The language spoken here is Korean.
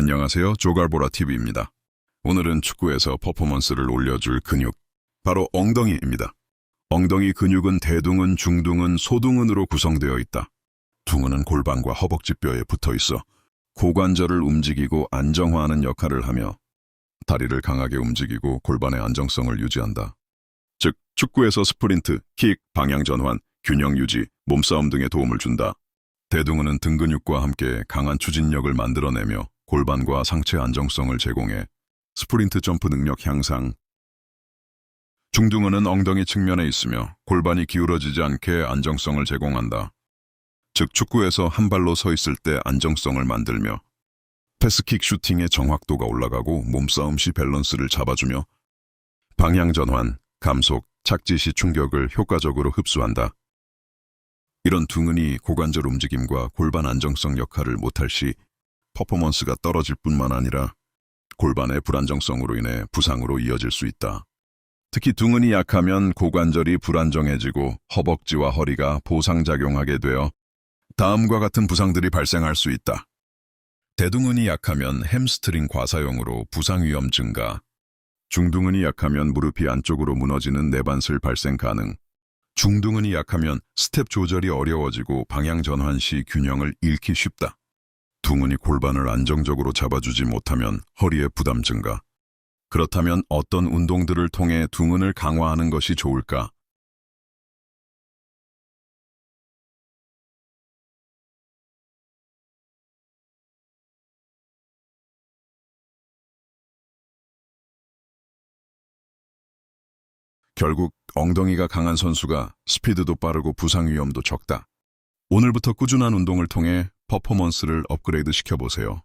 안녕하세요. 조갈보라 TV입니다. 오늘은 축구에서 퍼포먼스를 올려줄 근육, 바로 엉덩이입니다. 엉덩이 근육은 대둔근, 중둔근, 소둔근으로 구성되어 있다. 둔근은 골반과 허벅지 뼈에 붙어 있어 고관절을 움직이고 안정화하는 역할을 하며 다리를 강하게 움직이고 골반의 안정성을 유지한다. 즉, 축구에서 스프린트, 킥, 방향 전환, 균형 유지, 몸싸움 등에 도움을 준다. 대둔근은 등 근육과 함께 강한 추진력을 만들어내며 골반과 상체 안정성을 제공해 스프린트 점프 능력 향상. 중둔근은 엉덩이 측면에 있으며 골반이 기울어지지 않게 안정성을 제공한다. 즉 축구에서 한 발로 서 있을 때 안정성을 만들며 패스킥 슈팅의 정확도가 올라가고 몸싸움 시 밸런스를 잡아주며 방향 전환, 감속, 착지 시 충격을 효과적으로 흡수한다. 이런 둥근이 고관절 움직임과 골반 안정성 역할을 못할 시 퍼포먼스가 떨어질 뿐만 아니라 골반의 불안정성으로 인해 부상으로 이어질 수 있다. 특히 둥근이 약하면 고관절이 불안정해지고 허벅지와 허리가 보상작용하게 되어 다음과 같은 부상들이 발생할 수 있다. 대둔근이 약하면 햄스트링 과사용으로 부상 위험 증가, 중둔근이 약하면 무릎이 안쪽으로 무너지는 내반슬 발생 가능, 중둔근이 약하면 스텝 조절이 어려워지고 방향 전환 시 균형을 잃기 쉽다. 둥근이 골반을 안정적으로 잡아주지 못하면 허리의 부담 증가. 그렇다면 어떤 운동들을 통해 둥근을 강화하는 것이 좋을까? 결국 엉덩이가 강한 선수가 스피드도 빠르고 부상 위험도 적다. 오늘부터 꾸준한 운동을 통해 퍼포먼스를 업그레이드 시켜보세요.